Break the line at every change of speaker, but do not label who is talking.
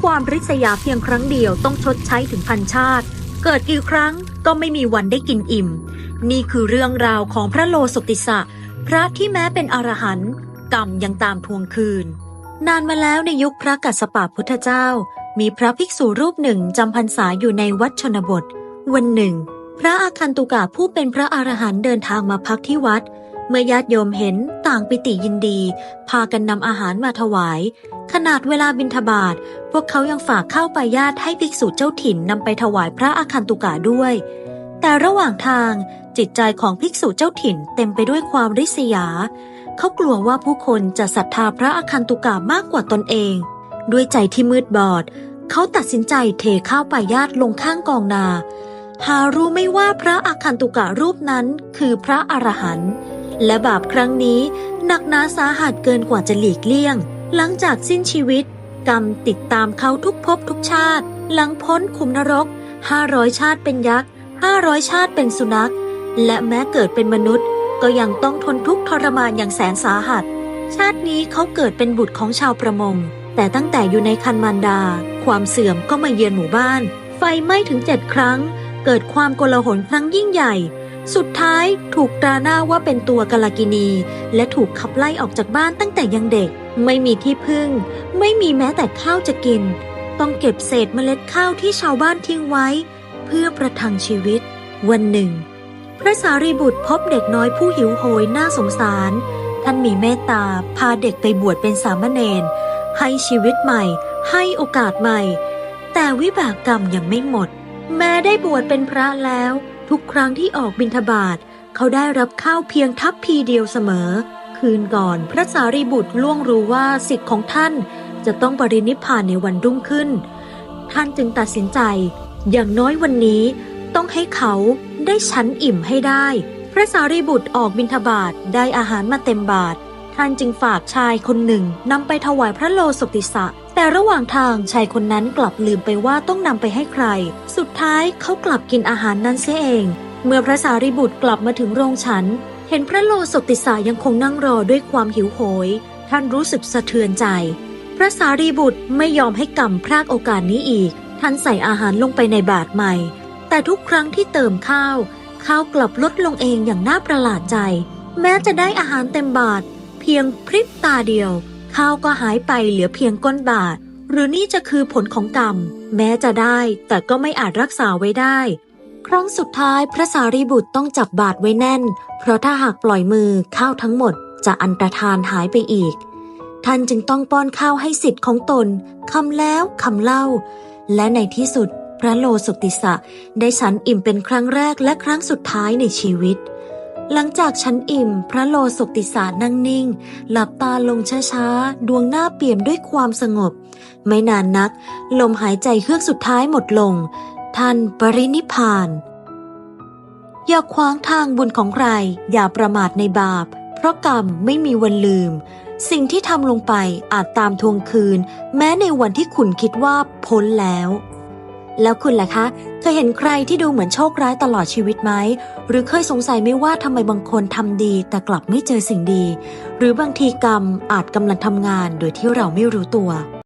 ความริษยาเพียงครั้งเดียวต้องชดใช้ถึงพันชาติ เกิดกี่ครั้งก็ไม่มีวันได้กินอิ่ม นี่คือเรื่องราวของพระโลสติสะ พระที่แม้เป็นอรหันต์กรรมยังตามทวงคืน นานมาแล้วในยุคพระกัสสปะพุทธเจ้า มีพระภิกษุรูปหนึ่งจำพรรษาอยู่ในวัดชนบท วันหนึ่ง พระอาคันตุกะผู้เป็นพระอรหันต์เดินทางมาพักที่วัด เมื่อญาติโยมเห็นต่างปิติยินดี พากันนำอาหารมาถวาย ขนาดเวลาบิณฑบาตพวกเขายังฝากข้าวปลายาตให้ภิกษุเจ้าถิ่นนำไปถวายพระอาคันตุกะด้วย แต่ระหว่างทางจิตใจของภิกษุเจ้าถิ่นเต็มไปด้วยความริษยา เขากลัวว่าผู้คนจะศรัทธาพระอาคันตุกะมากกว่าตนเอง ด้วยใจที่มืดบอด เขาตัดสินใจเทข้าวปลายาตลงข้างกองนา หารู้ไม่ว่าพระอาคันตุกะรูปนั้นคือพระอรหันต์ และบาปครั้งนี้หนักหนาสาหัสเกินกว่าจะหลีกเลี่ยง หลังจากสิ้นชีวิต กรรมติดตามเขาทุกภพทุกชาติ หลังพ้นขุมนรก 500 ชาติเป็นยักษ์ 500 ชาติเป็นสุนัข และแม้เกิดเป็นมนุษย์ ก็ยังต้องทนทุกข์ทรมานอย่างแสนสาหัส ชาตินี้เขาเกิดเป็นบุตรของชาวประมง แต่ตั้งแต่อยู่ในคันมารดา ความเสื่อมก็มาเยือนหมู่บ้าน ไฟไหม้ถึงเจ็ดครั้ง เกิดความโกลาหลครั้งยิ่งใหญ่ สุดท้ายถูกตราหน้าว่าเป็นตัวกาลกินี และถูกขับไล่ออกจากบ้านตั้งแต่ยังเด็ก ไม่มีที่พึ่ง ไม่มีแม้แต่ข้าวจะกิน ต้องเก็บเศษเมล็ดข้าวที่ชาวบ้านทิ้งไว้ เพื่อประทังชีวิต วันหนึ่ง พระสารีบุตรพบเด็กน้อยผู้หิวโหยน่าสงสาร ท่านมีเมตตาพาเด็กไปบวชเป็นสามเณรให้ชีวิตใหม่ ให้โอกาสใหม่ แต่วิบากกรรมยังไม่หมด แม้ได้บวชเป็นพระแล้ว ทุกครั้งที่ออกบิณฑบาตเขาได้รับข้าวเพียงทัพพีเดียวเสมอ คืนก่อนพระสารีบุตรล่วงรู้ว่าสิทธิ์ของท่านจะต้องปรินิพพานในวันรุ่งขึ้น ท่านจึงตัดสินใจ อย่างน้อยวันนี้ต้องให้เขาได้ชั้นอิ่มให้ได้ พระสารีบุตรออกบิณฑบาตได้อาหารมาเต็มบาท ท่านจึงฝากชายคนหนึ่งนำไปถวายพระโลสติสะ แต่ระหว่างทางชายคนนั้นกลับลืมไปว่าต้องนำไปให้ใคร สุดท้ายเขากลับกินอาหารนั้นเสียเอง เมื่อพระสารีบุตรกลับมาถึงโรงฉัน เห็นพระโลสติสายังคงนั่งรอด้วยความหิวโหย ท่านรู้สึกสะเทือนใจ พระสารีบุตรไม่ยอมให้กรรมพรากโอกาสนี้อีก ท่านใส่อาหารลงไปในบาตรใหม่ แต่ทุกครั้งที่เติมข้าว ข้าวกลับลดลงเองอย่างน่าประหลาดใจ แม้จะได้อาหารเต็มบาตรเพียงพริบตาเดียว ข้าวก็หายไปเหลือเพียงก้นบาตรหรือนี่จะคือผลของกรรม แม้จะได้แต่ก็ไม่อาจรักษาไว้ได้ ครั้งสุดท้ายพระสารีบุตรต้องจับบาตรไว้แน่น เพราะถ้าหากปล่อยมือข้าวทั้งหมดจะอันตรธานหายไปอีก ท่านจึงต้องป้อนข้าวให้สิทธิ์ของตนคำแล้วคำเล่า และในที่สุดพระโลสุติสะได้ฉันอิ่มเป็นครั้งแรกและครั้งสุดท้ายในชีวิต หลังจากฉันอิ่ม พระโลสุติสะนั่งนิ่ง หลับตาลงช้าๆ ดวงหน้าเปี่ยมด้วยความสงบ ไม่นานนัก ลมหายใจเฮือกสุดท้ายหมดลง ท่านปรินิพพาน อย่าขวางทางบุญของใคร อย่าประมาทในบาป เพราะกรรมไม่มีวันลืม สิ่งที่ทำลงไปอาจตามทวงคืน แม้ในวันที่คุณคิดว่าพ้นแล้ว แล้วคุณล่ะคะ เคยเห็นใครที่ดูเหมือนโชคร้ายตลอดชีวิตไหม หรือเคยสงสัยไม่ว่าทำไมบางคนทำดีแต่กลับไม่เจอสิ่งดี หรือบางทีกรรมอาจกำลังทำงานโดยที่เราไม่รู้ตัว